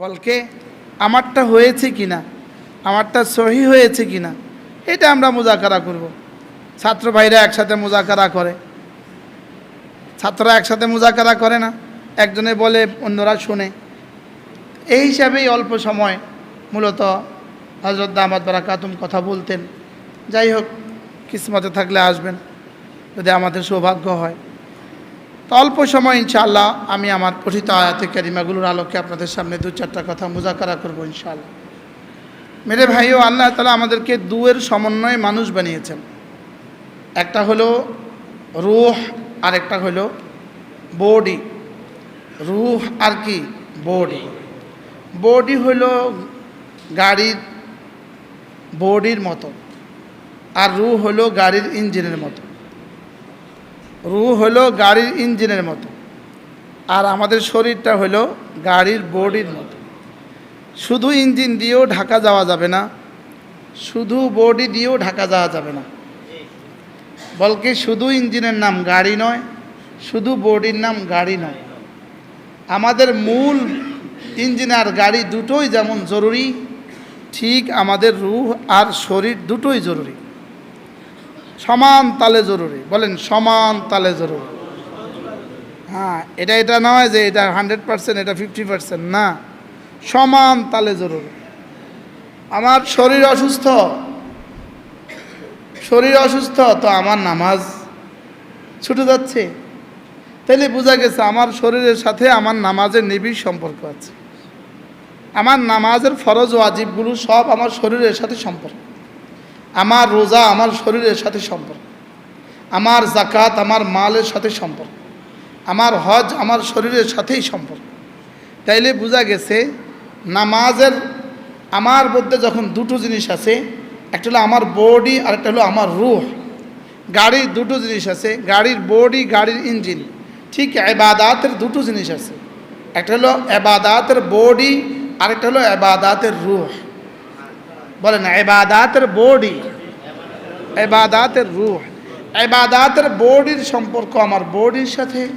বলকে, আমারটা হয়েছে কিনা? আমারটা সহি হয়েছে কিনা? এটা আমরা মোজাকারা করব। ছাত্র ভাইরা একসাথে মোজাকারা করে। ছাত্ররা একসাথে মোজাকারা করে না। একজনে বলে, অন্যরা শুনে। এই হিসাবেই অল্প সময় মূলত হজরত দামাদ বারাকাতুম কথা বলতেন। যাই হোক, কিসমতে থাকলে আসবেন। যদি আমাদের সৌভাগ্য হয়। তো অল্প সময় ইনশাআল্লাহ আমি আমার পঠিত আয়াতে কারিমাগুলোর আলোকে আপনাদের সামনে দু চারটা কথা মুজাকারা করব ইনশাআল্লাহ। মেরে ভাইও, আল্লাহ তালা আমাদেরকে দুয়ের সমন্বয়ে মানুষ বানিয়েছেন। একটা হলো রুহ আর একটা হলো বডি। রুহ আর কি? বডি। বডি হলো গাড়ির বডির মতো। আর রু হলো গাড়ির ইঞ্জিনের মতো। রু হলো গাড়ির ইঞ্জিনের মতো। আর আমাদের শরীরটা হলো গাড়ির বডির মতো। শুধু ইঞ্জিন দিয়েও ঢাকা যাওয়া যাবে না, শুধু বডি দিয়েও ঢাকা যাওয়া যাবে না। বলকে শুধু ইঞ্জিনের নাম গাড়ি নয়, শুধু বডির নাম গাড়ি নয়। আমাদের মূল ইঞ্জিন আর গাড়ি দুটোই যেমন জরুরি, ঠিক আমাদের রুহ আর শরীর দুটোই জরুরি। সমান তালে জরুরি। বলেন, সমান তালে জরুরি। হ্যাঁ এটা এটা নয় যে এটা হান্ড্রেড পার্সেন্ট এটা ফিফটি পার্সেন্ট না। সমান তালে জরুরি। আমার শরীর অসুস্থ। শরীর অসুস্থ, তো আমার নামাজ ছুটে যাচ্ছে। তাহলে বোঝা গেছে আমার শরীরের সাথে আমার নামাজের নিবিড় সম্পর্ক আছে। আমার নামাজের ফরজ, ওয়াজিবগুলো সব আমার শরীরের সাথে সম্পর্ক। আমার রোজা আমার শরীরের সাথে সম্পর্ক। আমার জাকাত আমার মালের সাথে সম্পর্ক। আমার হজ আমার শরীরের সাথেই সম্পর্ক। তাইলে বোঝা গেছে, নামাজের আমার মধ্যে যখন দুটো জিনিস আছে, একটা হলো আমার বডি আর একটা হলো আমার রুহ। গাড়ির দুটো জিনিস আছে, গাড়ির বডি, গাড়ির ইঞ্জিন। ঠিক এবাদাতের দুটো জিনিস আছে। একটা হলো এবাদাতের বডি আরেকটা হলো এবাদাতের রুহ। বলেন এবাদাতের বডি এবাদাতের রুহ এবাদাতের বডির সম্পর্ক আমার বডির সাথে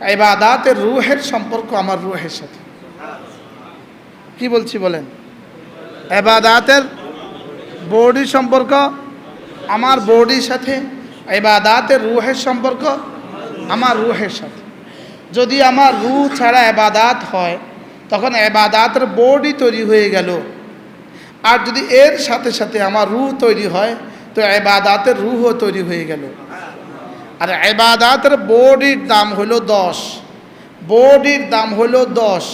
এবাদাতের রুহের সম্পর্ক আমার রুহের সাথে। কি বলছি বলেন? এবাদাতের বডির সম্পর্ক আমার বডির সাথে এবাদাতের রুহের সম্পর্ক আমার রুহের সাথে। যদি আমার রুহ ছাড়া এবাদাত হয়, তখন এবাদাতের বডি তৈরি হয়ে গেল। আর যদি এর সাথে সাথে আমার রুহ তৈরি হয়, তো এবাদাতের রুহও তৈরি হয়ে গেল। আর এবাদাতের বডির দাম হলো দশ। বডির দাম হলো দশ।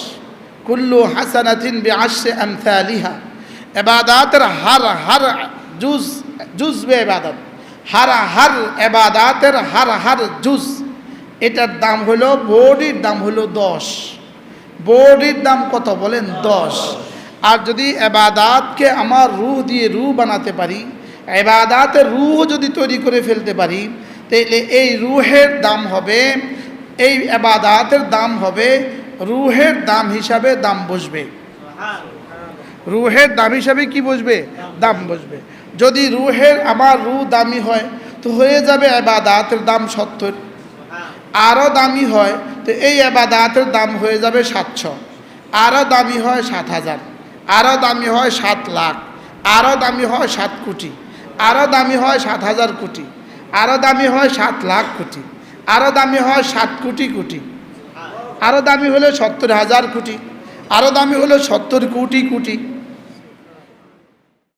কুল্লু হাসানাতিন বে আসে এবাদাতের হার হার জুজ জুজ বে এবাদাত হার হার এবাদাতের হার হার জুজ। এটার দাম হলো, বডির দাম হলো দশ। বডির দাম কত বলেন? দশ। আর যদি এবাদাতকে আমার রুহ দিয়ে রুহ বানাতে পারি, এবাদাতের রুহ যদি তৈরি করে ফেলতে পারি তাহলে এই রুহের দাম হবে, এই এবাদাতের দাম হবে রুহের দাম হিসাবে দাম বসবে। রুহের দাম হিসাবে কি বসবে? দাম বসবে। যদি রুহের আমার রু দামি হয়, তো হয়ে যাবে এবাদাতের দাম সত্তর। আরও দামি হয়, তো এই এবাদাতের দাম হয়ে যাবে সাতশো। আরও দামি হয় সাত হাজার। আরও দামি হয় সাত লাখ আরও দামি হয় সাত কোটি আরও দামি হয় সাত হাজার কোটি আরও দামি হয় সাত লাখ কোটি আরও দামি হয় সাত কোটি কোটি আরও দামি হলো সত্তর হাজার কোটি আরও দামি হলো সত্তর কোটি কোটি